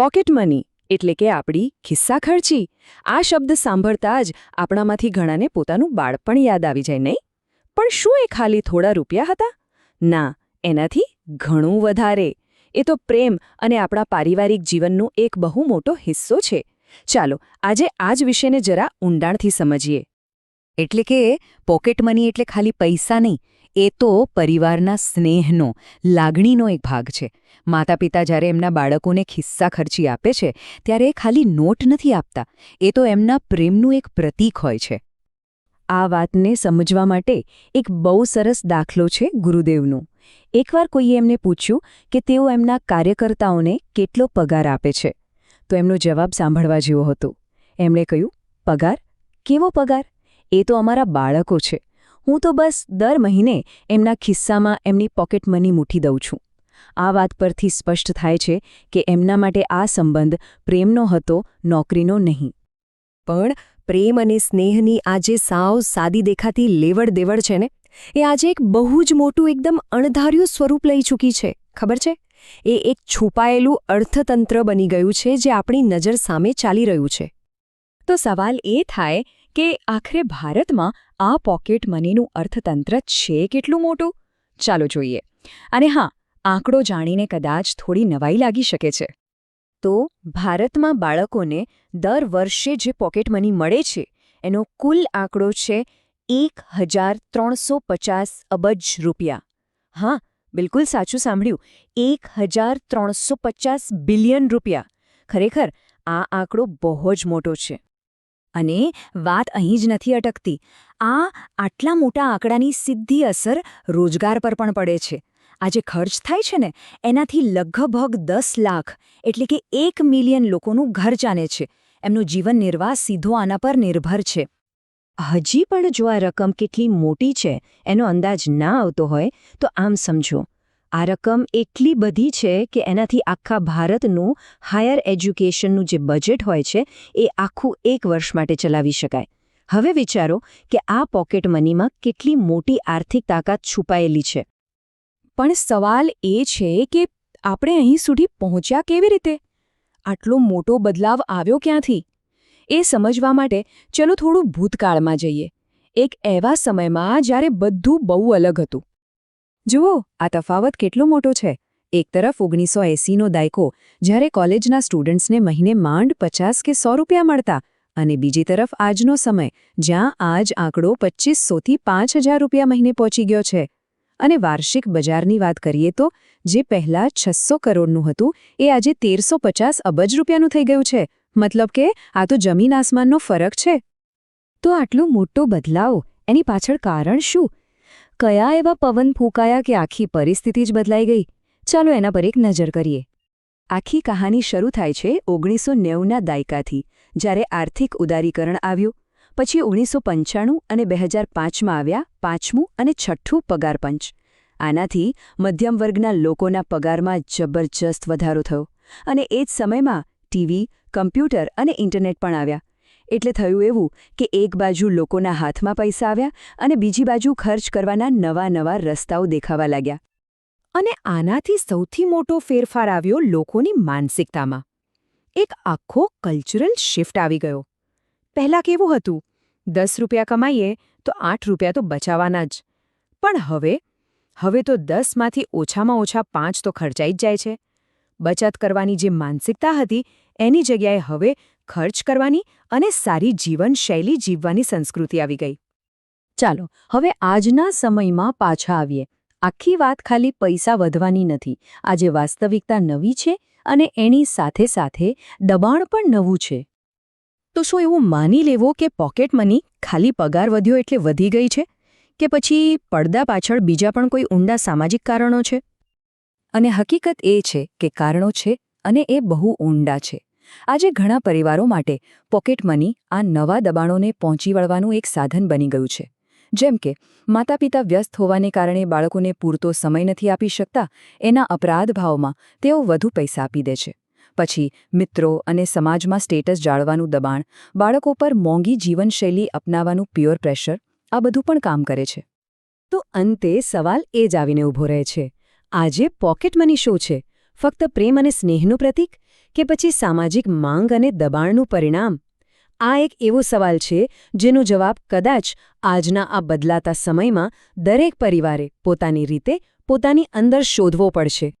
Pocket money, એટલે કે આપણી ખિસ્સા ખર્ચી. આ શબ્દ સાંભળતા જ આપણામાંથી ઘણાને પોતાનું બાળપણ યાદ આવી જાય, નહીં? પણ શું એ ખાલી થોડા રૂપિયા હતા? ના, એનાથી ઘણું વધારે. એ તો પ્રેમ અને આપણા પારિવારિક જીવનનો એક બહુ મોટો હિસ્સો છે. ચાલો, આજે આ જ વિષયને જરા ઊંડાણથી સમજીએ. એટલે કે, પોકેટ મની એટલે ખાલી પૈસા નહીં એ તો પરિવારના સ્નેહનો, લાગણીનો એક ભાગ છે. માતા પિતા જ્યારે એમના બાળકોને ખિસ્સા ખર્ચી આપે છે, ત્યારે એ ખાલી નોટ નથી આપતા. એ તો એમના પ્રેમનું એક પ્રતીક હોય છે. આ વાતને સમજવા માટે એક બહુ સરસ દાખલો છે ગુરુદેવનો. એકવાર કોઈએ એમને પૂછ્યું કે તેઓ એમના કાર્યકર્તાઓને કેટલો પગાર આપે છે, તો એમનો જવાબ સાંભળવા જેવો હતો. એમણે કહ્યું, પગાર? કેવો પગાર? એ તો અમારા બાળકો છે. હું તો બસ દર મહિને એમના ખિસ્સામાં એમની પોકેટ મની મૂઠી દઉં છું. આ વાત પરથી સ્પષ્ટ થાય છે કે એમના માટે આ સંબંધ પ્રેમનો હતો, નોકરીનો નહીં. પણ પ્રેમ અને સ્નેહની આજે સાવ સાદી દેખાતી લેવડ દેવડ છે ને, એ આજે એક બહુ જ મોટું એકદમ અણધાર્યું સ્વરૂપ લઈ ચૂકી છે, ખબર છે? એ એક છુપાયેલું અર્થતંત્ર બની ગયું છે જે આપણી નજર સામે ચાલી રહ્યું છે. તો સવાલ એ થાય કે આખરે ભારતમાં આ પોકેટ મનીનું અર્થતંત્ર છે કેટલું મોટું? ચાલો જોઈએ. અને હા, આંકડો જાણીને કદાચ થોડી નવાઈ લાગી શકે છે. તો ભારતમાં બાળકોને દર વર્ષે જે પોકેટ મની મળે છે, એનો કુલ આંકડો છે એક અબજ રૂપિયા. હા, બિલકુલ સાચું સાંભળ્યું. એક બિલિયન રૂપિયા. ખરેખર, આ આંકડો બહુ જ મોટો છે. અને વાત અહીં જ નથી અટકતી. આ આટલા મોટા આંકડાની સીધી અસર રોજગાર પર પણ પડે છે. આ જે ખર્ચ થાય છે ને, એનાથી લગભગ દસ લાખ, એટલે કે એક મિલિયન લોકોનું ઘર ચાલે છે. એમનું જીવન નિર્વાહ સીધો આના પર નિર્ભર છે. હજી પણ જો આ રકમ કેટલી મોટી છે, એનો અંદાજ ના આવતો હોય, તો આમ સમજો. આ રકમ એટલી બધી છે કે એનાથી આખા ભારતનું હાયર એજ્યુકેશનનું જે બજેટ હોય છે, એ આખું એક વર્ષ માટે ચલાવી શકાય. હવે વિચારો કે આ પોકેટ મનીમાં કેટલી મોટી આર્થિક તાકાત છુપાયેલી છે. પણ સવાલ એ છે કે આપણે અહીં સુધી પહોંચ્યા કેવી રીતે? આટલો મોટો બદલાવ આવ્યો ક્યાંથી? એ સમજવા માટે ચલો થોડું ભૂતકાળમાં જઈએ. એક એવા સમયમાં જ્યારે બધું બહુ અલગ હતું. જુઓ, આ તફાવત કેટલો મોટો છે. એક તરફ ઓગણીસો એંસીનો દાયકો, જ્યારે કોલેજના સ્ટુડન્ટ્સને મહિને માંડ પચાસ કે સો રૂપિયા મળતા, અને બીજી તરફ આજનો સમય, જ્યાં આજ આંકડો પચીસોથી પાંચ હજાર રૂપિયા મહિને પહોંચી ગયો છે. અને વાર્ષિક બજારની વાત કરીએ તો, જે પહેલાં છસો કરોડનું હતું, એ આજે તેરસો પચાસ અબજ રૂપિયાનું થઈ ગયું છે. મતલબ કે, આ તો જમીન આસમાનનો ફરક છે. તો આટલો મોટો બદલાવ, એની પાછળ કારણ શું? કયા એવા પવન ફૂંકાયા કે આખી પરિસ્થિતિ જ બદલાઈ ગઈ? ચાલો એના પર એક નજર કરીએ. આખી કહાની શરૂ થાય છે ઓગણીસો નેવુંના દાયકાથી, જ્યારે આર્થિક ઉદારીકરણ આવ્યું. પછી ઓગણીસો પંચાણું અને બે હજાર પાંચમાં આવ્યા પાંચમું અને છઠ્ઠું પગાર પંચ. આનાથી મધ્યમ વર્ગના લોકોના પગારમાં જબરજસ્ત વધારો થયો. અને એ જ સમયમાં ટીવી, કમ્પ્યુટર અને ઇન્ટરનેટ પણ આવ્યા. એટલે થયું એવું કે એક બાજુ લોકોના હાથમાં પૈસા આવ્યા અને બીજી બાજુ ખર્ચ કરવાના નવા નવા રસ્તાઓ દેખાવા લાગ્યા. અને આનાથી સૌથી મોટો ફેરફાર આવ્યો લોકોની માનસિકતામાં. એક આખો કલ્ચરલ શિફ્ટ આવી ગયો. પહેલાં કેવું હતું? દસ રૂપિયા કમાઈએ તો આઠ રૂપિયા તો બચાવવાના જ. પણ હવે? હવે તો દસમાંથી ઓછામાં ઓછા પાંચ તો ખર્ચાઈ જ જાય છે. બચત કરવાની જે માનસિકતા હતી એની જગ્યાએ હવે ખર્ચ કરવાની અને સારી જીવનશૈલી જીવવાની સંસ્કૃતિ આવી ગઈ. ચાલો, હવે આજના સમયમાં પાછા આવીએ. આખી વાત ખાલી પૈસા વધવાની નથી. આજે વાસ્તવિકતા નવી છે અને એની સાથે સાથે દબાણ પણ નવું છે. તો શું એવું માની લેવો કે પોકેટ મની ખાલી પગાર વધ્યો એટલે વધી ગઈ છે? કે પછી પડદા પાછળ બીજા પણ કોઈ ઊંડા સામાજિક કારણો છે? અને હકીકત એ છે કે કારણો છે અને એ બહુ ઊંડા છે. આજે ઘણા પરિવારો માટે પોકેટ મની આ નવા દબાણોને પહોંચી વળવાનું એક સાધન બની ગયું છે. જેમ કે માતા પિતા વ્યસ્ત હોવાને કારણે બાળકોને પૂરતો સમય નથી આપી શકતા, એના અપરાધ ભાવમાં તેઓ વધુ પૈસા આપી દે છે. પછી, મિત્રો અને સમાજમાં સ્ટેટસ જાળવાનું દબાણ, બાળકો પર મોંઘી જીવનશૈલી અપનાવવાનું પ્યોર પ્રેશર આ બધું પણ કામ કરે છે. તો અંતે સવાલ એ જ આવીને ઊભો રહે છે. આજે પોકેટ મની શું છે? ફક્ત પ્રેમ અને સ્નેહનું પ્રતીક? કે પછી સામાજિક માંગ અને દબાણનું પરિણામ? આ એક એવો સવાલ છે, જેનો જવાબ કદાચ આજના આ બદલાતા સમયમાં દરેક પરિવારે પોતાની રીતે પોતાની અંદર શોધવો પડશે.